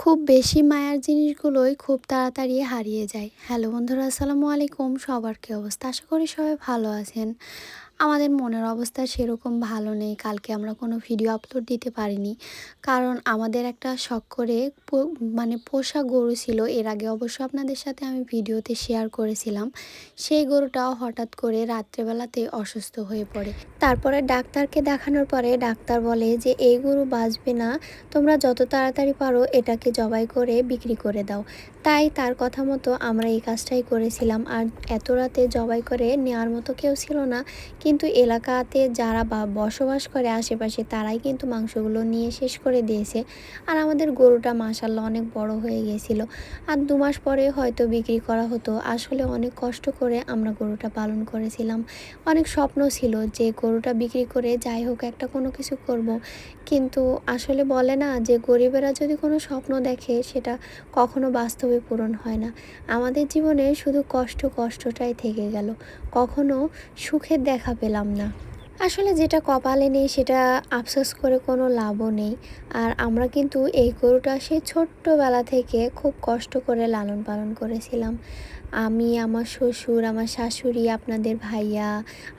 খুব বেশি মায়ার জিনিসগুলোই খুব তাড়াতাড়ি হারিয়ে যায়। হ্যালো বন্ধুরা, আসসালামু আলাইকুম। সবার কী অবস্থা? আশা করি সবাই ভালো আছেন। আমাদের মনের অবস্থা সেরকম ভালো নেই। কালকে আমরা কোনো ভিডিও আপলোড দিতে পারিনি। কারণ আমাদের একটা শখ করে মানে পোষা গরু ছিল। এর আগে অবশ্য আপনাদের সাথে আমি ভিডিওতে শেয়ার করেছিলাম। সেই গরুটাও হঠাৎ করে রাত্রেবেলাতে অসুস্থ হয়ে পড়ে। তারপরে ডাক্তারকে দেখানোর পরে ডাক্তার বলে যে, এই গরু বাঁচবে না। তোমরা যত তাড়াতাড়ি পারো এটাকে জবাই করে বিক্রি করে দাও। তাই তার কথা মতো আমরা এই কাজটাই করেছিলাম। আর এত রাতে জবাই করে নেওয়ার মতো কেউ ছিল না। কিন্তু এলাকাতে যারা বা বসবাস করে আশেপাশে, তারাই কিন্তু মাংসগুলো নিয়ে শেষ করে দিয়েছে। আর আমাদের গরুটা মাসাল্লাহ অনেক বড় হয়ে গিয়েছিল আর দু মাস পরে হয়তো বিক্রি করা হতো। আসলে অনেক কষ্ট করে আমরা গরুটা পালন করেছিলাম। অনেক স্বপ্ন ছিল যে গরুটা বিক্রি করে যাই হোক একটা কোনো কিছু করব। কিন্তু আসলে বলে না যে গরিবেরা যদি কোনো স্বপ্ন দেখে, সেটা কখনো বাস্তবে পূরণ হয় না। আমাদের জীবনে শুধু কষ্ট কষ্টটাই থেকে গেল। কখনো সুখের দেখা পেলাম না। আসলে যেটা কপালে নেই, সেটা আফসোস করে কোনো লাভও নেই। আর আমরা কিন্তু এই গরুটা সে ছোট্টবেলা থেকে খুব কষ্ট করে লালন পালন করেছিলাম। আমি, আমার শ্বশুর, আমার শাশুড়ি, আপনাদের ভাইয়া,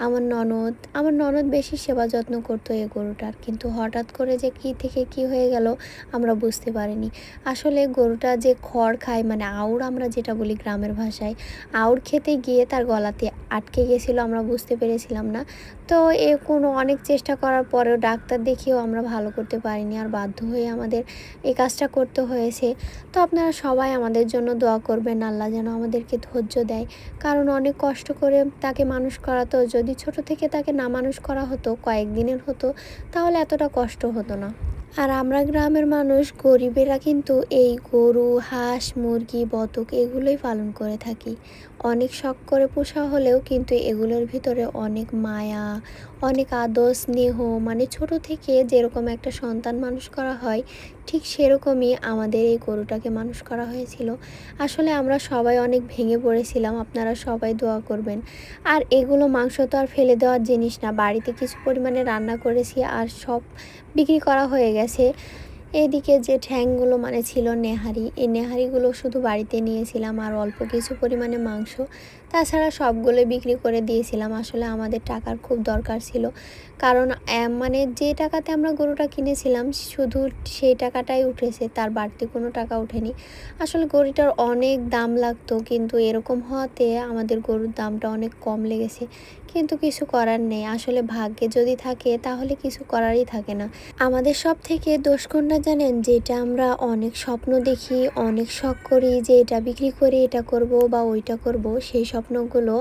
আমার ননদ আমার ননদ বেশি সেবা যত্ন করতো এই গরুটার। কিন্তু হঠাৎ করে যে কি থেকে কি হয়ে গেল আমরা বুঝতে পারিনি। আসলে গরুটা যে খড় খায় মানে আউড় আমরা যেটা বলি গ্রামের ভাষায় আউড় খেতে গিয়ে তার গলাতে আটকে গেছিল, আমরা বুঝতে পেরেছিলাম না। তো এ কোনো অনেক চেষ্টা করার পরেও ডাক্তার দেখিয়েও আমরা ভালো করতে পারিনি আর বাধ্য হয়ে আমাদের এই কাজটা করতে হয়েছে। তো আপনারা সবাই আমাদের জন্য দোয়া করবেন, আল্লাহ যেন আমাদেরকে ধৈর্য দেয়। কারণ অনেক কষ্ট করে তাকে মানুষ করাতো যদি ছোট থেকে তাকে না মানুষ করা হতো, কয়েকদিনের হতো, তাহলে এতটা কষ্ট হতো না। আর আমরা গ্রামের মানুষ, গরিবেরা কিন্তু এই গরু, হাঁস, মুরগি, বতক এগুলোই পালন করে থাকি। অনেক শখ করে পোষা হলেও কিন্তু এগুলোর ভিতরে অনেক মায়া, অনেক আদর, স্নেহ মানে ছোট থেকে যেরকম একটা সন্তান মানুষ করা হয়, ঠিক সেরকমই আমাদের এই গরুটাকে মানুষ করা হয়েছিল। আসলে আমরা সবাই অনেক ভেঙে পড়েছিলাম, আপনারা সবাই দোয়া করবেন। আর এগুলো মাংস তো আর ফেলে দেওয়ার জিনিস না, বাড়িতে কিছু পরিমাণে রান্না করেছি আর সব বিক্রি করা হয়ে গেছে। गैस है এদিকে যে ঠ্যাংগুলো মানে ছিল নেহারি, এই নেহারিগুলো শুধু বাড়িতে নিয়েছিলাম আর অল্প কিছু পরিমাণে মাংস। তাছাড়া সবগুলো বিক্রি করে দিয়েছিলাম। আসলে আমাদের টাকার খুব দরকার ছিল। কারণ মানে যে টাকাতে আমরা গরুটা কিনেছিলাম, শুধু সেই টাকাটাই উঠেছে, তার বাড়তি কোনো টাকা উঠেনি আসলে গরুটার অনেক দাম লাগতো, কিন্তু এরকম হওয়াতে আমাদের গরুর দামটা অনেক কম লেগেছে। কিন্তু কিছু করার নেই। আসলে ভাগ্যে যদি থাকে, তাহলে কিছু করারই থাকে না। আমাদের সব থেকে দোষ কোনটা জানেন যেটা আমরা অনেক স্বপ্ন দেখি, অনেক শখ করি যে এটা বিক্রি করে এটা করব বা ওইটা করব, সেই স্বপ্নগুলো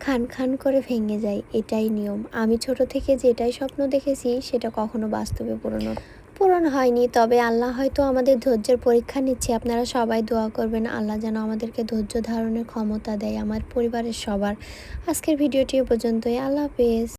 খান খান করে ভেঙে যায়, এটাই নিয়ম। আমি ছোট থেকে যেটাই স্বপ্ন দেখেছি সেটা কখনো বাস্তবে পূরণ পূরণ হয়নি। তবে আল্লাহ হয়তো আমাদের ধৈর্যের পরীক্ষা নিচ্ছে। আপনারা সবাই দোয়া করবেন, আল্লাহ যেন আমাদেরকে ধৈর্য ধারণের ক্ষমতা দেয়, আমার পরিবারের সবার। আজকের ভিডিওটি পর্যন্তই। আল্লাহ হাফেজ।